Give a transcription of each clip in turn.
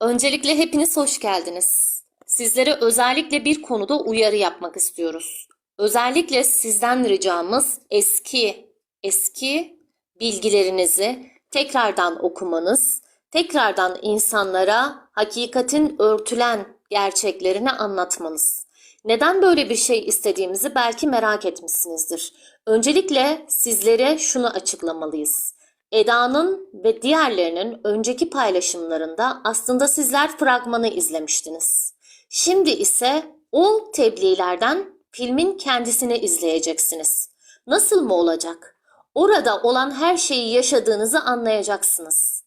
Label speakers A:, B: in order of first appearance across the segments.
A: Öncelikle hepiniz hoş geldiniz. Sizlere özellikle bir konuda uyarı yapmak istiyoruz. Özellikle sizden ricamız eski, eski bilgilerinizi tekrardan okumanız, tekrardan insanlara hakikatin örtülen gerçeklerini anlatmanız. Neden böyle bir şey istediğimizi belki merak etmişsinizdir. Öncelikle sizlere şunu açıklamalıyız. Eda'nın ve diğerlerinin önceki paylaşımlarında aslında sizler fragmanı izlemiştiniz. Şimdi ise o tebliğlerden filmin kendisini izleyeceksiniz. Nasıl mı olacak? Orada olan her şeyi yaşadığınızı anlayacaksınız.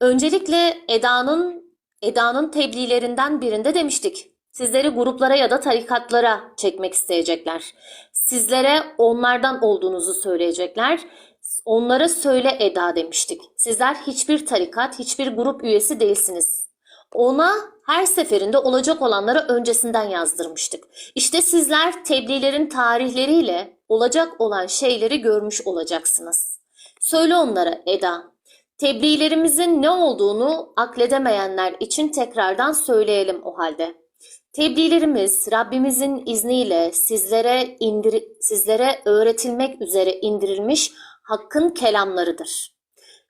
A: Öncelikle Eda'nın Eda'nın tebliğlerinden birinde demiştik. Sizleri gruplara ya da tarikatlara çekmek isteyecekler. Sizlere onlardan olduğunuzu söyleyecekler. Onlara söyle Eda demiştik. Sizler hiçbir tarikat, hiçbir grup üyesi değilsiniz. Ona her seferinde olacak olanları öncesinden yazdırmıştık. İşte sizler tebliğlerin tarihleriyle olacak olan şeyleri görmüş olacaksınız. Söyle onlara Eda. Tebliğlerimizin ne olduğunu akledemeyenler için tekrardan söyleyelim o halde. Tebliğlerimiz Rabbimizin izniyle sizlere indir sizlere öğretilmek üzere indirilmiş hakkın kelamlarıdır.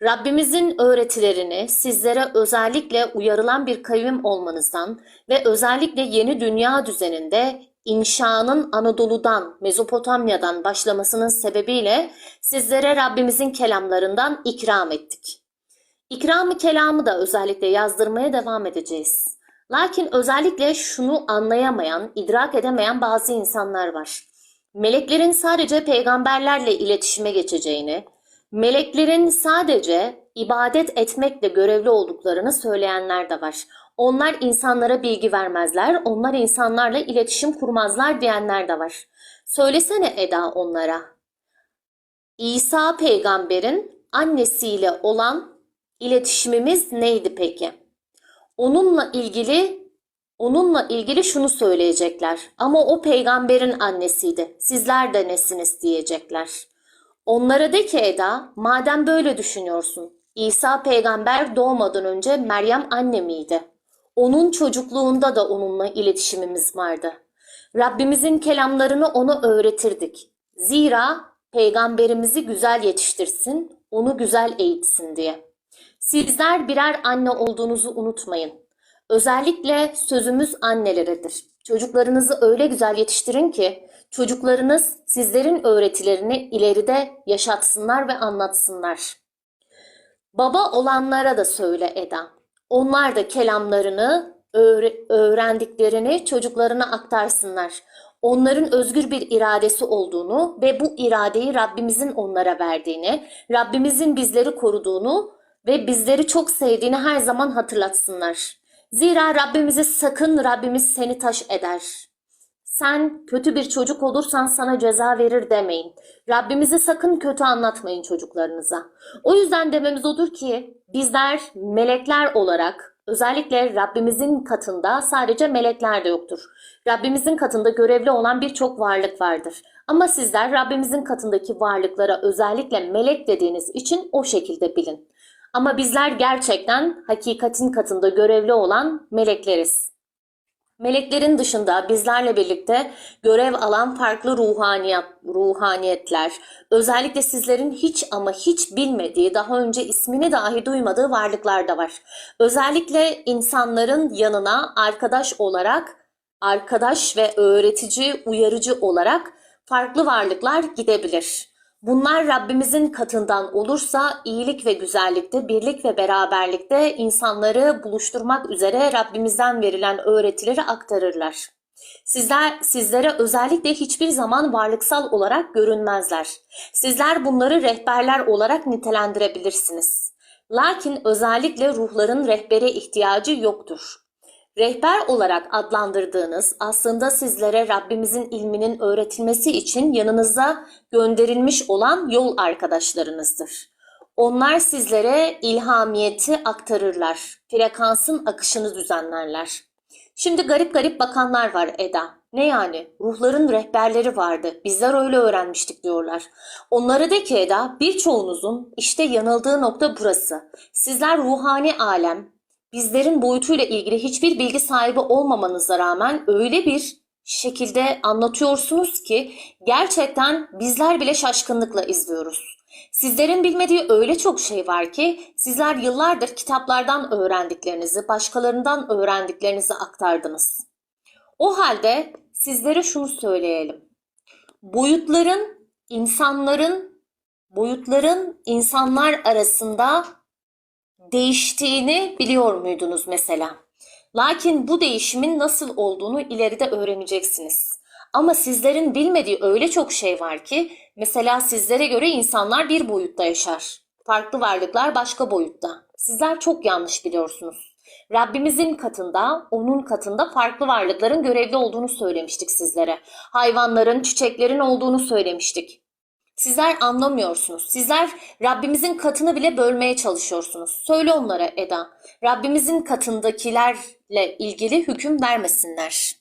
A: Rabbimizin öğretilerini sizlere özellikle uyarılan bir kavim olmanızdan ve özellikle yeni dünya düzeninde inşanın Anadolu'dan, Mezopotamya'dan başlamasının sebebiyle sizlere Rabbimizin kelamlarından ikram ettik. İkramı kelamı da özellikle yazdırmaya devam edeceğiz. Lakin özellikle şunu anlayamayan, idrak edemeyen bazı insanlar var. Meleklerin sadece peygamberlerle iletişime geçeceğini, meleklerin sadece ibadet etmekle görevli olduklarını söyleyenler de var. Onlar insanlara bilgi vermezler, onlar insanlarla iletişim kurmazlar diyenler de var. Söylesene Eda onlara. İsa peygamberin annesiyle olan iletişimimiz neydi peki? Onunla ilgili onunla ilgili şunu söyleyecekler. Ama o peygamberin annesiydi. Sizler de nesiniz diyecekler. Onlara de ki Eda, madem böyle düşünüyorsun. İsa peygamber doğmadan önce Meryem anne miydi? Onun çocukluğunda da onunla iletişimimiz vardı. Rabbimizin kelamlarını ona öğretirdik. Zira peygamberimizi güzel yetiştirsin, onu güzel eğitsin diye. Sizler birer anne olduğunuzu unutmayın. Özellikle sözümüz anneleridir. Çocuklarınızı öyle güzel yetiştirin ki çocuklarınız sizlerin öğretilerini ileride yaşatsınlar ve anlatsınlar. Baba olanlara da söyle Eda. Onlar da kelamlarını, öğre- öğrendiklerini çocuklarına aktarsınlar. Onların özgür bir iradesi olduğunu ve bu iradeyi Rabbimizin onlara verdiğini, Rabbimizin bizleri koruduğunu ve bizleri çok sevdiğini her zaman hatırlatsınlar. Zira Rabbimizi sakın Rabbimiz seni taş eder. Sen kötü bir çocuk olursan sana ceza verir demeyin. Rabbimizi sakın kötü anlatmayın çocuklarınıza. O yüzden dememiz odur ki bizler melekler olarak özellikle Rabbimizin katında sadece melekler de yoktur. Rabbimizin katında görevli olan birçok varlık vardır. Ama sizler Rabbimizin katındaki varlıklara özellikle melek dediğiniz için o şekilde bilin. Ama bizler gerçekten hakikatin katında görevli olan melekleriz. Meleklerin dışında bizlerle birlikte görev alan farklı ruhaniyet, ruhaniyetler, özellikle sizlerin hiç ama hiç bilmediği, daha önce ismini dahi duymadığı varlıklar da var. Özellikle insanların yanına arkadaş olarak, arkadaş ve öğretici, uyarıcı olarak farklı varlıklar gidebilir. Bunlar Rabbimizin katından olursa iyilik ve güzellikte, birlik ve beraberlikte insanları buluşturmak üzere Rabbimizden verilen öğretileri aktarırlar. Sizler sizlere özellikle hiçbir zaman varlıksal olarak görünmezler. Sizler bunları rehberler olarak nitelendirebilirsiniz. Lakin özellikle ruhların rehbere ihtiyacı yoktur. Rehber olarak adlandırdığınız aslında sizlere Rabbimizin ilminin öğretilmesi için yanınıza gönderilmiş olan yol arkadaşlarınızdır. Onlar sizlere ilhamiyeti aktarırlar, frekansın akışını düzenlerler. Şimdi garip garip bakanlar var Eda. Ne yani? Ruhların rehberleri vardı. Bizler öyle öğrenmiştik diyorlar. Onlara de ki Eda, birçoğunuzun işte yanıldığı nokta burası. Sizler ruhani alem, bizlerin boyutuyla ilgili hiçbir bilgi sahibi olmamanıza rağmen öyle bir şekilde anlatıyorsunuz ki gerçekten bizler bile şaşkınlıkla izliyoruz. Sizlerin bilmediği öyle çok şey var ki sizler yıllardır kitaplardan öğrendiklerinizi, başkalarından öğrendiklerinizi aktardınız. O halde sizlere şunu söyleyelim. Boyutların, insanların, boyutların insanlar arasında değiştiğini biliyor muydunuz mesela? Lakin bu değişimin nasıl olduğunu ileride öğreneceksiniz. Ama sizlerin bilmediği öyle çok şey var ki mesela sizlere göre insanlar bir boyutta yaşar. Farklı varlıklar başka boyutta. Sizler çok yanlış biliyorsunuz. Rabbimizin katında, onun katında farklı varlıkların görevli olduğunu söylemiştik sizlere. Hayvanların, çiçeklerin olduğunu söylemiştik. Sizler anlamıyorsunuz. Sizler Rabbimizin katını bile bölmeye çalışıyorsunuz. Söyle onlara Eda. Rabbimizin katındakilerle ilgili hüküm vermesinler.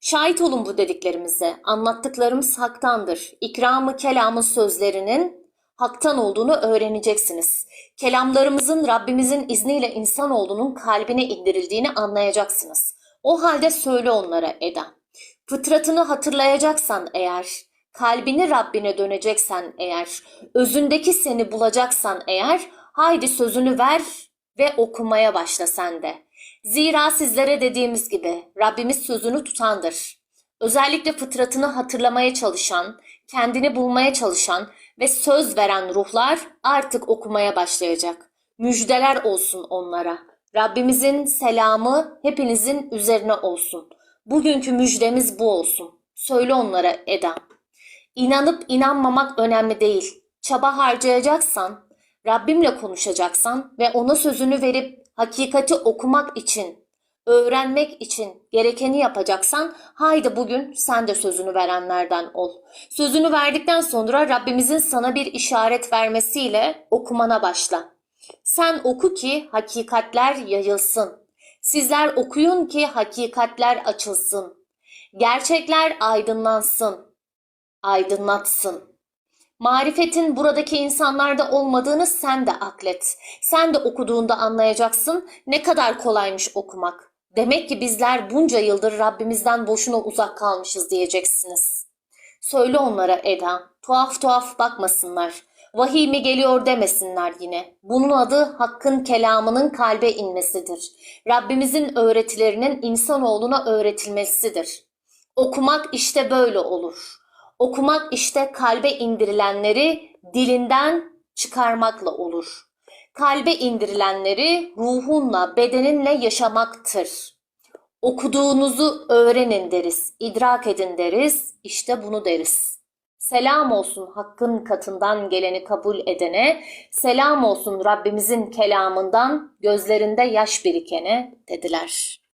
A: Şahit olun bu dediklerimize. Anlattıklarımız haktandır. İkramı kelamın sözlerinin haktan olduğunu öğreneceksiniz. Kelamlarımızın Rabbimizin izniyle insanoğlunun kalbine indirildiğini anlayacaksınız. O halde söyle onlara Eda. Fıtratını hatırlayacaksan eğer, kalbini Rabbine döneceksen eğer, özündeki seni bulacaksan eğer, haydi sözünü ver ve okumaya başla sen de. Zira sizlere dediğimiz gibi Rabbimiz sözünü tutandır. Özellikle fıtratını hatırlamaya çalışan, kendini bulmaya çalışan ve söz veren ruhlar artık okumaya başlayacak. Müjdeler olsun onlara. Rabbimizin selamı hepinizin üzerine olsun. Bugünkü müjdemiz bu olsun. Söyle onlara Eda. İnanıp inanmamak önemli değil. Çaba harcayacaksan, Rabbimle konuşacaksan ve ona sözünü verip hakikati okumak için, öğrenmek için gerekeni yapacaksan haydi bugün sen de sözünü verenlerden ol. Sözünü verdikten sonra Rabbimizin sana bir işaret vermesiyle okumana başla. Sen oku ki hakikatler yayılsın. Sizler okuyun ki hakikatler açılsın. Gerçekler aydınlansın. Aydınlatsın. Marifetin buradaki insanlarda olmadığını sen de aklet. Sen de okuduğunda anlayacaksın ne kadar kolaymış okumak. Demek ki bizler bunca yıldır Rabbimizden boşuna uzak kalmışız diyeceksiniz. Söyle onlara Eda, tuhaf tuhaf bakmasınlar. Vahiy mi geliyor demesinler yine. Bunun adı Hakk'ın kelamının kalbe inmesidir. Rabbimizin öğretilerinin insanoğluna öğretilmesidir. Okumak işte böyle olur. Okumak işte kalbe indirilenleri dilinden çıkarmakla olur. Kalbe indirilenleri ruhunla, bedeninle yaşamaktır. Okuduğunuzu öğrenin deriz, idrak edin deriz, işte bunu deriz. Selam olsun Hakk'ın katından geleni kabul edene, selam olsun Rabbimizin kelamından gözlerinde yaş birikene dediler.